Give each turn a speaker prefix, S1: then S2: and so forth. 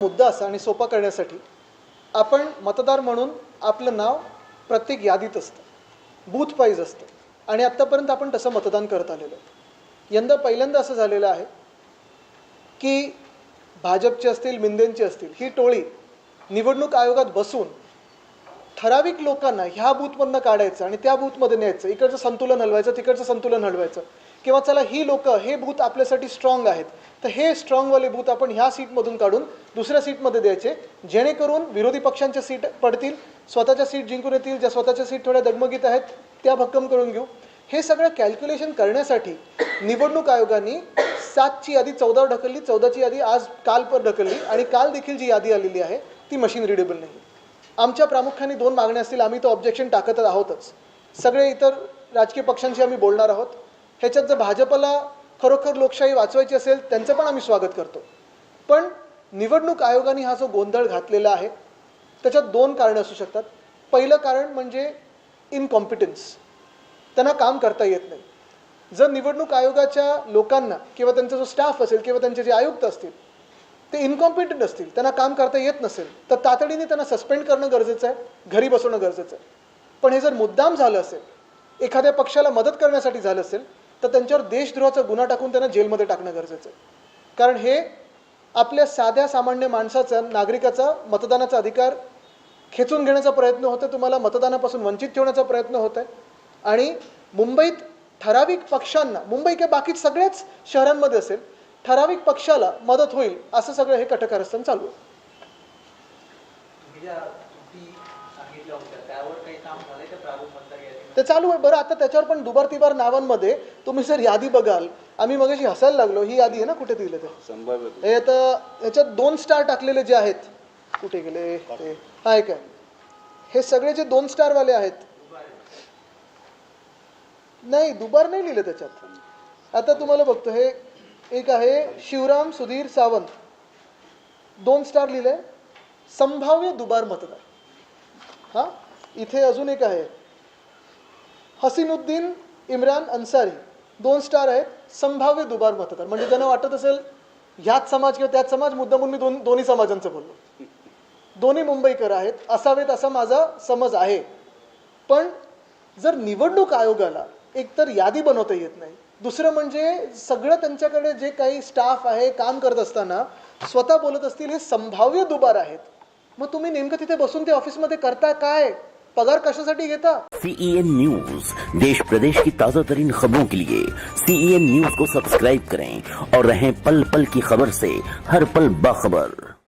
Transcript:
S1: मुद्दा असा आणि सोपा करण्यासाठी आपण मतदार म्हणून आपलं नाव प्रत्येक यादीत असतं. बूथ पाईज असतं. आणि आत्तापर्यंत आपण तसं मतदान करत आलेलो आहे यंदा पहिल्यांदा असं झालेलं आहे की भाजपचे असतील मिंदेंचे असतील ही टोळी निवडणूक आयोगात बसून ठराविक लोकांना ह्या बूथमधनं काढायचं आणि त्या बूथमध्ये न्यायचं. इकडचं संतुलन हलवायचं तिकडचं संतुलन हलवायचं. किंवा चला ही लोक हे बूथ आपल्यासाठी स्ट्रॉंग आहेत. तर हे स्ट्रॉंगवाले बूथ आपण ह्या सीटमधून काढून दुसऱ्या सीटमध्ये द्यायचे. जेणेकरून विरोधी पक्षांच्या सीट पडतील स्वतःच्या सीट जिंकून येतील ज्या स्वतःच्या सीट थोड्या दगमगीत आहेत त्या भक्कम करून घेऊ. हे सगळं कॅल्क्युलेशन करण्यासाठी निवडणूक आयोगाने सातची यादी चौदावर ढकलली. चौदाची यादी आज काल पर ढकलली आणि काल देखील जी यादी आलेली आहे ती मशीन रिडेबल नाही. आमच्या प्रामुख्याने दोन मागण्या असतील आम्ही तो ऑब्जेक्शन टाकत आहोतच. सगळे इतर राजकीय पक्षांशी आम्ही बोलणार आहोत. ह्याच्यात जर भाजपला खरोखर लोकशाही वाचवायची असेल त्यांचं पण आम्ही स्वागत करतो. पण निवडणूक आयोगाने हा जो गोंधळ घातलेला आहे त्याच्यात दोन कारणं असू शकतात. पहिलं कारण म्हणजे इनकॉम्पिटन्स त्यांना काम करता येत नाही. जर निवडणूक आयोगाच्या लोकांना किंवा त्यांचा जो स्टाफ असेल किंवा त्यांचे जे आयुक्त असतील ते इनकॉम्पिटंट असतील त्यांना काम करता येत नसेल तर तातडीने त्यांना सस्पेंड करणं गरजेचं आहे घरी बसवणं गरजेचं आहे. पण हे जर मुद्दाम झालं असेल एखाद्या पक्षाला मदत करण्यासाठी झालं असेल तर त्यांच्यावर देशद्रोहाचा गुन्हा टाकून त्यांना जेलमध्ये टाकणं गरजेचं आहे. कारण हे आपल्या साध्या सामान्य माणसाचा नागरिकाचा मतदानाचा अधिकार खेचून घेण्याचा प्रयत्न होतो तुम्हाला मतदानापासून वंचित ठेवण्याचा प्रयत्न होत आहे आणि मुंबईत ठराविक पक्षांना मुंबई किंवा बाकी सगळ्याच शहरांमध्ये असेल ठराविक पक्षाला मदत होईल असं सगळं हे कटकारस्थान चालू आहे. ते चालू आहे. बरं आता त्याच्यावर पण दुबार तिबार नावांमध्ये तुम्ही जर यादी बघाल. आम्ही मगाशी हसायला लागलो. ही यादी आहे ना कुठे दिलं ते?
S2: संभाव्य
S1: हे आता ह्याच्यात दोन स्टार टाकलेले जे आहेत. कुठे गेले? ते. हा आहे. हे सगळे जे दोन स्टारवाले आहेत. नाही दुबार नाही लिहिले त्याच्यात. आता तुम्हाला बघतो. हे एक आहे शिवराम सुधीर सावंत. दोन स्टार लिहिले. संभाव्य दुबार मतदार. हा? इथे अजून एक आहे. हसीनुद्दीन इम्रान अन्सारी. दोन स्टार आहेत. संभाव्य दुबार मतदार. म्हणजे त्यांना वाटत असेल ह्याच समाज किंवा त्याच समाज मुद्दामून मी दोन दोन्ही समाजांचं बोललो. दोन्ही मुंबईकर आहेत. असावेत असा माझा समज आहे. पण जर निवडणूक आयोगाला एकतर यादी बनवता येत नाही. दुसरं म्हणजे सगळं त्यांच्याकडे जे काही स्टाफ आहे काम करत असताना स्वतः बोलत असतील हे संभाव्य दुबार आहेत. मग तुम्ही नेमकं तिथे बसून ते ऑफिसमध्ये करता काय? पगार कशासाठी घेता?
S3: सीईएन न्यूज देश प्रदेश की ताजा तरीन खबरों के लिए सीईएन न्यूज को सब्सक्राइब करें और रहें पल पल की खबर से हर पल बाखबर।